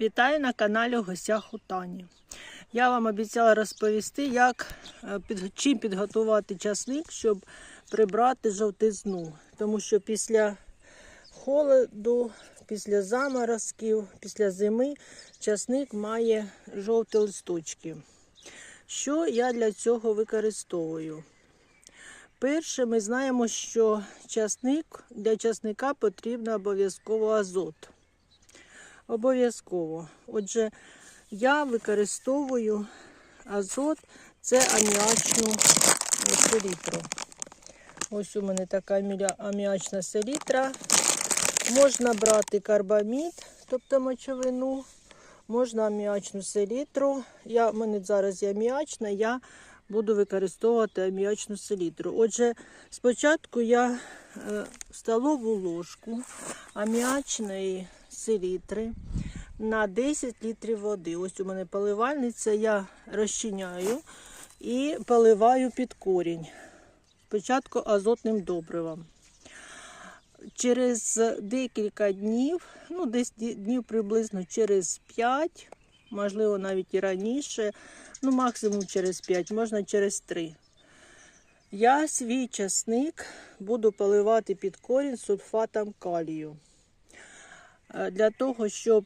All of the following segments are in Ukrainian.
Вітаю на каналі в гостях Тані. Я вам обіцяла розповісти, як е, під, чим підготувати часник, щоб прибрати жовтизну. Тому що після холоду, після заморозків, після зими часник має жовті листочки. Що я для цього використовую? Перше, ми знаємо, що часник, для часника потрібно обов'язково азот. Обов'язково. Отже, я використовую азот, це аміачну селітру. Ось у мене така аміачна селітра. Можна брати карбамід, тобто мочовину, можна аміачну селітру. Я, в мене зараз є аміачна, я буду використовувати аміачну селітру. Отже, спочатку я е, столову ложку аміачної селітри на 10 літрів води. Ось у мене поливальниця, я розчиняю і поливаю під корінь. Спочатку азотним добривом. Через декілька днів, ну десь днів приблизно через 5, можливо, навіть і раніше, ну максимум через 5, можна через 3. Я свій часник буду поливати під корінь сульфатом калію. Е, Для того, щоб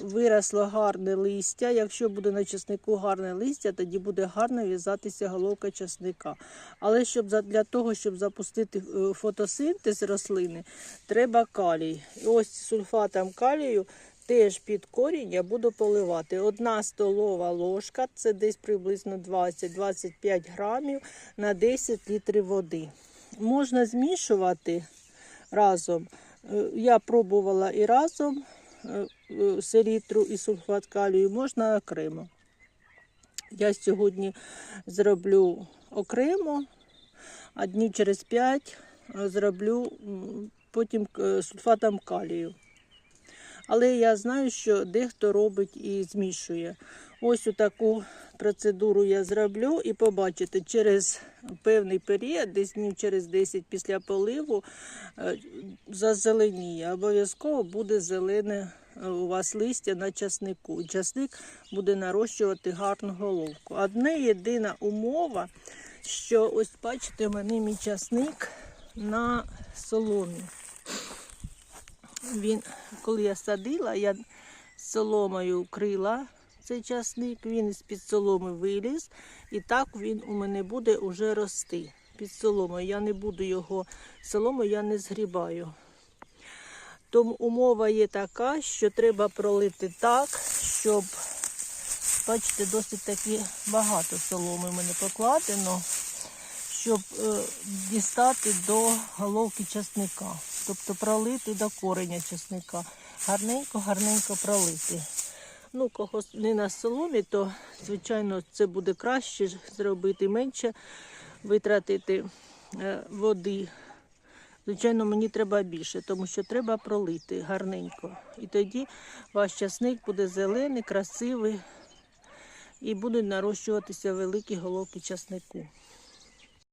виросло гарне листя. Якщо буде на часнику гарне листя, тоді буде гарно в'язатися головка часника. Але щоб для того, щоб запустити е, фотосинтез рослини, треба калій. І ось сульфатом калію теж під корінь я буду поливати. Одна столова ложка, це десь приблизно 20-25 грамів на 10 літрів води. Можна змішувати разом. Е, Я пробувала і разом е, е, селітру і сульфат калію, можна окремо. Я сьогодні зроблю окремо, а дні через 5 зроблю потім сульфатом калію. Але я знаю, що дехто робить і змішує. Ось таку процедуру я зроблю і побачите, через певний період, десь днів через 10 після поливу, е, зазеленіє. Обов'язково буде зелене е, у вас листя на часнику. Часник буде нарощувати гарну головку. Одне єдина умова, що ось бачите, в мене мій часник на соломі. Він, коли я садила, я соломою укрила цей часник, він з-під соломи виліз, і так він у мене буде уже рости. Під соломою. Я не буду його соломою я не згрібаю. Тому умова є така, що треба пролити так, щоб, бачите, досить таки багато соломи мене покладено, щоб е, дістати до головки часника. Тобто пролити до кореня часника. Гарненько, гарненько пролити. Ну, когось не на соломі, то, звичайно, це буде краще зробити, менше витратити е, води. Звичайно, мені треба більше, тому що треба пролити гарненько. І тоді ваш часник буде зелений, красивий і будуть нарощуватися великі головки часнику.